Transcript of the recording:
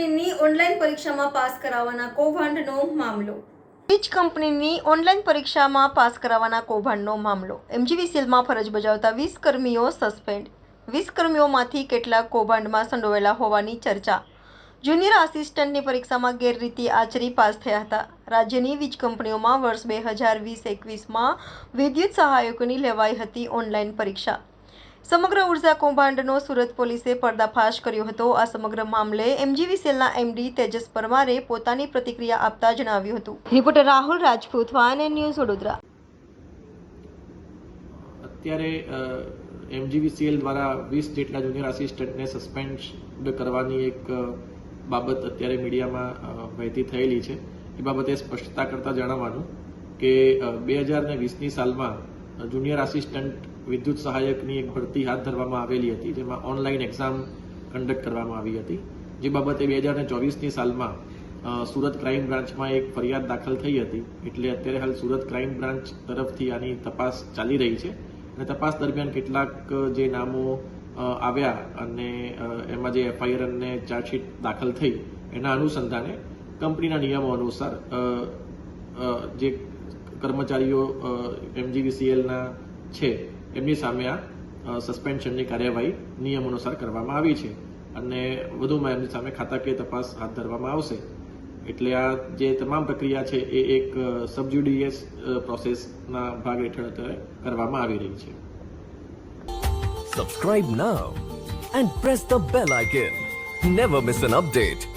કંપનીની ઓનલાઈન પરીક્ષામાં પાસ કરાવવાના કૌભાંડનો મામલો. વીજ કંપનીની ઓનલાઈન પરીક્ષામાં પાસ કરાવવાના કૌભાંડનો મામલો. એમજીવીસીએલમાં ફરજ બજાવતા વીસ કર્મીઓ સસ્પેન્ડ. વીસ કર્મીઓમાંથી કેટલાક કૌભાંડમાં સંડોવાયેલા હોવાની ચર્ચા. જુનિયર આસિસ્ટન્ટની પરીક્ષામાં ગેરરીતિ આચરી પાસ થયા હતા. રાજ્યની વીજ કંપનીઓમાં વર્ષ બે હજાર વીસ એકવીસમાં વિદ્યુત સહાયકોની લેવાઈ હતી ઓનલાઈન પરીક્ષા. સમગ્ર ઊર્જા કૌભાંડનો સુરત પોલીસે પર્દાફાશ કર્યો હતો. આ સમગ્ર મામલે એમજીવીસીએલના એમડી તેજસ પરમારે પોતાની પ્રતિક્રિયા આપતા જણાવ્યું હતું. Reporter Rahul Rajput one news Vadodara. અત્યારે એમજીવીસીએલ દ્વારા વીસ જેટલા જુનિયર આસિસ્ટન્ટને સસ્પેન્ડ કરવાની એક બાબત અત્યારે મીડિયામાં વહેતી થયેલી છે. એ બાબતે સ્પષ્ટતા કરતા જણાવવાનું કે બે હજાર ને વીસની સાલમાં જુનિયર આસિસ્ટન્ટ વિદ્યુત સહાયકની એક ભરતી હાથ ધરવામાં આવેલી હતી. જેમાં ઓનલાઈન એક્ઝામ કન્ડક્ટ કરવામાં આવી હતી. જે બાબતે બે હજાર ચોવીસની સાલમાં સુરત ક્રાઇમ બ્રાન્ચમાં એક ફરિયાદ દાખલ થઈ હતી. એટલે અત્યારે હાલ સુરત ક્રાઇમ બ્રાન્ચ તરફથી આની તપાસ ચાલી રહી છે. અને તપાસ દરમિયાન કેટલાક, જે નામો આવ્યા અને એમાં જે એફઆઈઆર અને ચાર્જશીટ દાખલ થઈ, એના અનુસંધાને કંપનીના નિયમો અનુસાર જે કર્મચારીઓ એમજીવીસીએલના છે, એમની સામે આ સસ્પેન્શનની કાર્યવાહી નિયમ અનુસાર કરવામાં આવી છે. અને વધુમાં એમની સામે ખાતાકીય તપાસ હાથ ધરવામાં આવશે. એટલે આ જે તમામ પ્રક્રિયા છે, એ એક સબજ્યુડિયસ પ્રોસેસના ભાગ હેઠળ અત્યારે કરવામાં આવી રહી છે. Subscribe now and press the bell icon never miss an update.